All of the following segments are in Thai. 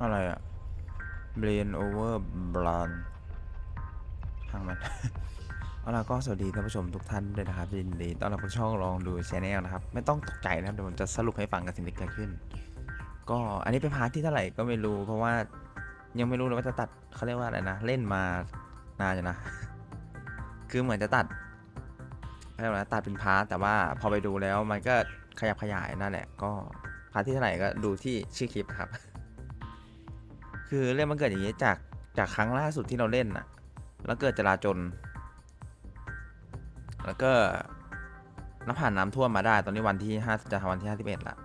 อะไรอะ brain over blood ทางมันเอาล่ะก็สวัสดีท่านผู้ชมทุกท่านด้วยนะครับยินดีต้อนรับเข้าช่องลองดูชแนลนะครับ ไม่ต้องตกใจนะครับเดี๋ยวผมจะสรุปให้ฟังกับสิ่งที่เกิดขึ้น ก็อันนี้เป็นพาร์ทที่เท่าไหร่ก็ไม่รู้ เพราะว่ายังไม่รู้เลยว่าจะตัดเขาเรียกว่าอะไรนะ เล่นมานานอยู่นะ คือเหมือนจะตัดเรียกว่าอะตัดเป็นพาร์ทแต่ว่าพอไปดูแล้วมันก็ขยับขยายนั่นแหละก็พาร์ทที่เท่าไหร่ก็ดูที่ชื่อคลิปครับ คือเรื่องมันเกิดอย่างนี้จากจากครั้งล่าสุดที่เราเล่นน่ะ แล้วเกิดจราจน แล้วก็น้ำผ่านน้ำท่วมมาได้ ตอนนี้วันที่ห้าจะทวันที่ห้าสิบเอ็ดละ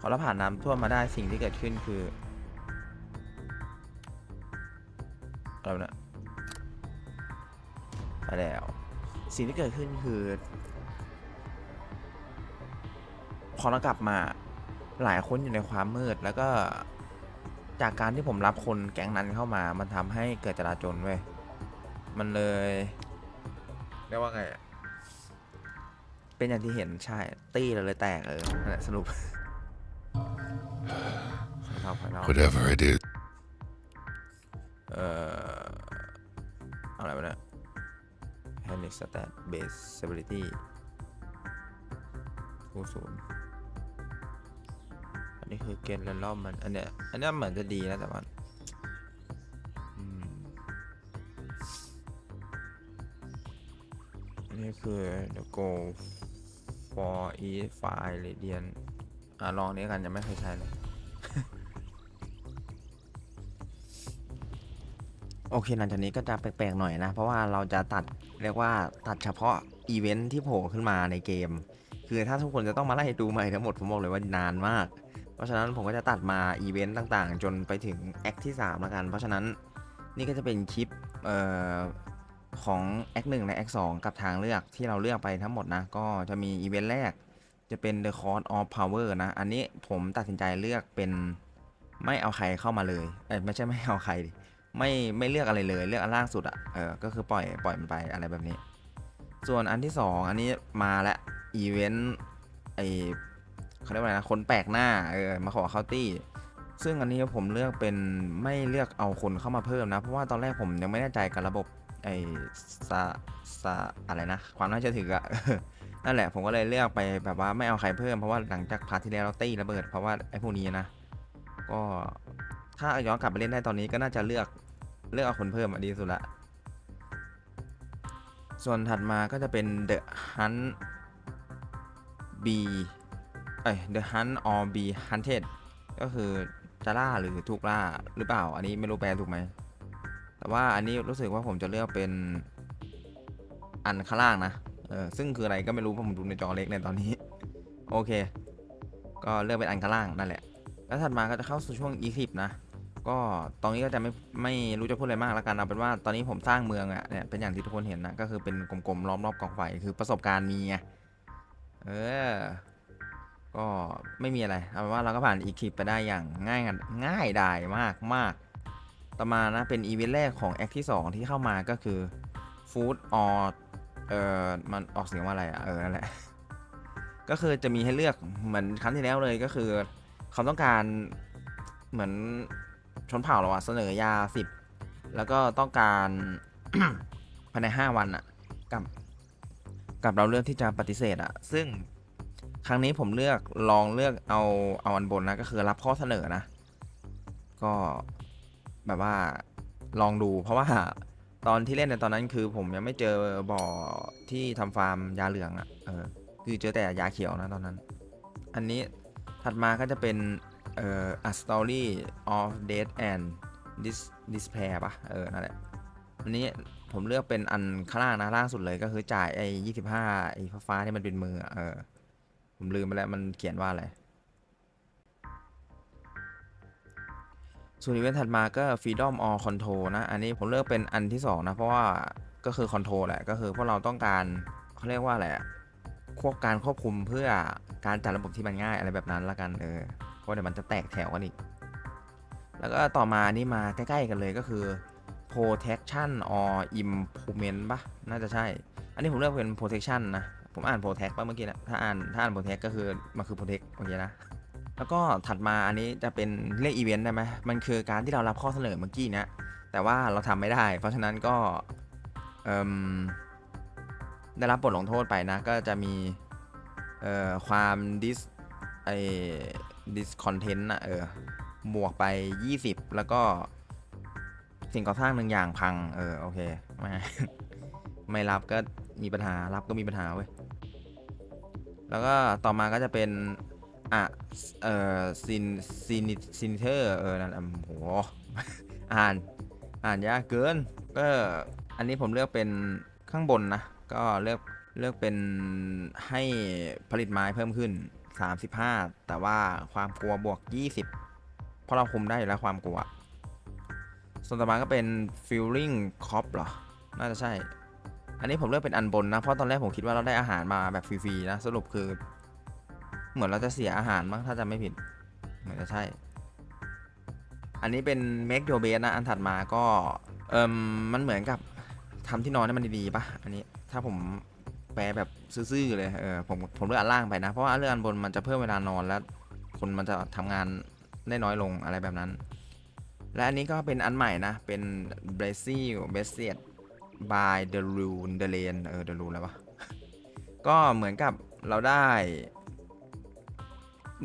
พอเราผ่านน้ำท่วมมาได้สิ่งที่เกิดขึ้นคืออะไรวะเนะไปแล้ว สิ่งที่เกิดขึ้นคือ พอเรากลับมาหลายคนอยู่ในความมืดแล้วก็ จากการที่ผมรับคนแก๊งนั้นเข้ามา มันทำให้เกิดจราจนเว้ย มันเลยเรียกว่าไงอะเป็นอย่างที่เห็นใช่ ตี้เราเลยแตกเออนั่นแหละสรุป สภาพภายนอก Whatever I do, เอ่ออะไรวะเนี่ย Panic Stat Base Stability คูศูนย์อันนี้ คือเกณฑ์เรนรอบมัน อันเนี้ย อันเนี้ยเหมือนจะดีนะแต่ว่าอันนี้คือ the go for e file radian อะลองนี้กันยังไม่เคยใช้เลย โอเคหลังจากนี้ก็จะแปลกๆหน่อยนะ เพราะว่าเราจะตัดเรียกว่าตัดเฉพาะอีเวนท์ที่โผล่ขึ้นมาในเกม คือถ้าทุกคนจะต้องมาไล่ดูใหม่ทั้งหมดผมบอกเลยว่านานมาก เพราะฉะนั้นผมก็จะตัดมาอีเวนต์ต่างๆ จนไปถึงแอคที่3แล้วกัน เพราะฉะนั้นนี่ก็จะเป็นคลิปออของแอคหนึ่งและแอคสองกับทางเลือกที่เราเลือกไปทั้งหมดนะ ก็จะมีอีเวนต์แรกจะเป็น The Cost of Power นะ อันนี้ผมตัดสินใจเลือกเป็นไม่เอาใครเข้ามาเลยเอ้ไม่ใช่ไม่เอาใครดิไม่ไม่เลือกอะไรเลยเลือกอันล่างสุดอะ่ะเออก็คือปล่อยปล่อยมันไปอะไรแบบนี้ ส่วนอันที่สองอันนี้มาแล้วอีเวนต์ไอ เขาเรียกว่าอะไรนะคนแปลกหน้าเออมาขอเข้าตี้ ซึ่งอันนี้ผมเลือกเป็นไม่เลือกเอาคนเข้ามาเพิ่มนะ เพราะว่าตอนแรกผมยังไม่แน่ใจกับระบบไอซาซาอะไรนะ ความน่าเชื่อถืออะนั่นแหละผมก็เลยเลือกไปแบบว่าไม่เอาใครเพิ่มเพราะว่าหลังจากพาร์ทที่แล้วเราตี้ระเบิด เพราะว่าไอ้พวกนี้นะ ก็ถ้าย้อนกลับไปเล่นได้ตอนนี้ก็น่าจะเลือกเลือกเอาคนเพิ่มอดีสุดละ ส่วนถัดมาก็จะเป็น The Hunt B เอ้ย The Hunt or Be Hunted ก็คือจะล่าหรือถูกล่าหรือเปล่า อันนี้ไม่รู้แปลถูกไหม แต่ว่าอันนี้รู้สึกว่าผมจะเลือกเป็นอันข้างล่างนะ เออ ซึ่งคืออะไรก็ไม่รู้เพราะผมดูในจอเล็กในตอนนี้ โอเค ก็เลือกเป็นอันข้างล่างนั่นแหละ แล้วถัดมาก็จะเข้าสู่ช่วง e c l i p นะ ก็ตรงนี้ก็จะไม่ไม่รู้จะพูดอะไรมากแล้วกันเอาเป็นว่าตอนนี้ผมสร้างเมืองอะเนี่ยเป็นอย่างที่ทุกคนเห็นนะ ก็คือเป็นกลมๆล้อมรอบกองไฟคือประสบการณ์มีไงเออ ก็ไม่มีอะไรเอาเป็นว่าเราก็ผ่านอีคลิปไปได้อย่างง่ายง่ายดายมากมากต่อมานะเป็นอีเวนต์แรกของแอคที่ 2 ที่เข้ามาก็คือ Food or เออมันออกเสียงว่าอะไรอะเออนั่นแหละก็คือจะมีให้เลือกเหมือนครั้งที่แล้วเลยก็คือเขาต้องการเหมือนชนเผ่าเราอะเสนอยาสิบแล้วก็ต้องการภายในห้าวันอะกับ กับเราเลือกที่จะปฏิเสธอะซึ่ง ครั้งนี้ผมเลือกลองเลือกเอาเอาอันบนนะก็คือรับข้อเสนอนะ ก็แบบว่าลองดูเพราะว่าตอนที่เล่นในตอนนั้นคือผมยังไม่เจอบ่อที่ทำฟาร์มยาเหลืองอะเออคือเจอแต่ยาเขียวนะตอนนั้น อันนี้ถัดมาก็จะเป็นเอ่อ a story of death and dis despair ปะเออนั่นแหละอันนี้ผมเลือกเป็นอันข้างล่างนะล่างสุดเลยก็คือจ่ายไอ้ยี่สิบห้าไอ้ฟ้าที่มันเป็นมืออะเออ ผมลืมไปแล้วมันเขียนว่าอะไร ส่วนอีเวนต์ถัดมาก็ freedom or control นะ อันนี้ผมเลือกเป็นอันที่สองนะ เพราะว่าก็คือ control แหละ ก็คือพวกเราต้องการเขาเรียกว่าอะไรควบการควบคุมเพื่อการจัดระบบที่มันง่ายอะไรแบบนั้นละกันเออเพราะเดี๋ยวมันจะแตกแถวกันอีก แล้วก็ต่อมานี่มาใกล้ ๆ กันเลยก็คือ protection or improvement ปะน่าจะใช่ อันนี้ผมเลือกเป็น protection นะ ผมอ่าน protect ป่ะเมื่อกี้นะถ้าอ่านถ้าอ่าน protect ก็คือมันคือ protect เมื่อกี้นะแล้วก็ถัดมาอันนี้จะเป็นเรียกอีเวนต์ได้ไหมมันคือการที่เรารับข้อเสนอเมื่อกี้นี้ยแต่ว่าเราทำไม่ได้ เพราะฉะนั้นก็เออได้รับบทลงโทษไปนะ ก็จะมีเอ่อความดิสไอดิสคอนเทนต์อะเออบวกไป 20 แล้วก็สิ่งก่อสร้างหนึ่งอย่างพัง เออ โอเค ไม่ ไม่รับก็มีปัญหา รับก็มีปัญหาเว้ย แล้วก็ต่อมาก็จะเป็นอะเอ่อซินซินซินเทอร์เออนั่นอะโหอ่านอ่านยากเกินก็อันนี้ผมเลือกเป็นข้างบนนะ ก็เลือกเลือกเป็นให้ผลิตไม้เพิ่มขึ้น 35 แต่ว่าความกลัวบวก 20 เพราะเราคุมได้อยู่แล้วความกลัว ส่วนต่อมาก็เป็น feeling cop เหรอ น่าจะใช่ อันนี้ผมเลือกเป็นอันบนนะ เพราะตอนแรกผมคิดว่าเราได้อาหารมาแบบฟรีๆนะ สรุปคือ เหมือนเราจะเสียอาหารมั้งถ้าจะไม่ผิด เหมือนจะใช่ อันนี้เป็น make your bed นะ อันถัดมาก็ เอิมมันเหมือนกับทำที่นอนให้มันดีๆปะอันนี้ถ้าผมแปลแบบซื่อๆเลยเออผมผมเลือกอันล่างไปนะ เพราะว่าเลือกอันบนมันจะเพิ่มเวลานอนแล้ว คนมันจะทำงานได้น้อยลงอะไรแบบนั้น และอันนี้ก็เป็นอันใหม่นะ เป็น Brazil b e s i e t by the Rune the Lane เออ the Rune อะไรวะ ก็เหมือนกับเราได้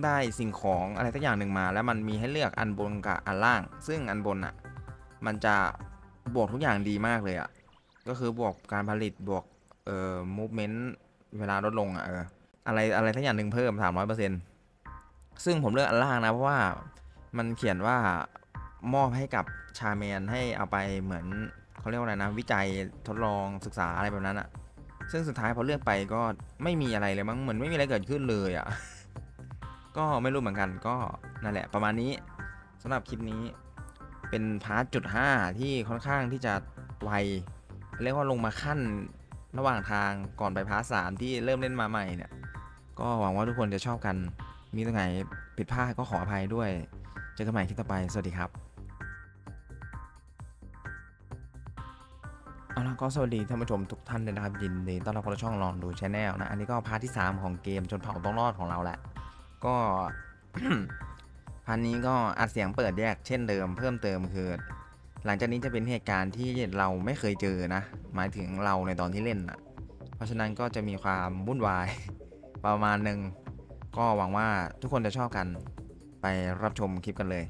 ได้สิ่งของอะไรสักอย่างหนึ่งมา แล้วมันมีให้เลือกอันบนกับอันล่าง ซึ่งอันบนอะ มันจะบวกทุกอย่างดีมากเลยอะ ก็คือบวกการผลิตบวกเอ่อ movement เวลาลดลงอะเอออะไรอะไรสักอย่างหนึ่งเพิ่ม 300%ซึ่งผมเลือกอันล่างนะเพราะว่ามันเขียนว่ามอบให้กับชาแมนให้เอาไปเหมือน เขาเรียกว่าอะไรนะ วิจัยทดลองศึกษาอะไรแบบนั้นอะซึ่งสุดท้ายพอเลือกไปก็ไม่มีอะไรเลยมั้งเหมือนไม่มีอะไรเกิดขึ้นเลยอะก็ไม่รู้เหมือนกันก็นั่นแหละ ประมาณนี้สำหรับคลิปนี้เป็นพาร์ทจุดห้าที่ค่อนข้างที่จะไวเรียกว่าลงมาขั้นระหว่างทางก่อนไปพาร์ทสามที่เริ่มเล่นมาใหม่เนี่ย ก็หวังว่าทุกคนจะชอบกัน มีตรงไหนผิดพลาดก็ขออภัยด้วย เจอกันใหม่คลิปต่อไป สวัสดีครับ เอาละก็สวัสดีท่านผู้ชมทุกท่านเลยนะครับยินดีต้อนรับเข้าสู่ช่องลองดูชาแนลนะอันนี้ก็พาร์ทที่ 3 ของเกมจนเผ่าต้องรอดของเราแหละ ก็ พาร์ทนี้ก็อัดเสียงเปิดแยกเช่นเดิมเพิ่มเติมคือ หลังจากนี้จะเป็นเหตุการณ์ที่เราไม่เคยเจอนะ หมายถึงเราในตอนที่เล่นนะเพราะฉะนั้นก็จะมีความวุ่นวาย ประมาณหนึ่งก็หวังว่าทุกคนจะชอบกันไปรับชมคลิปกันเลย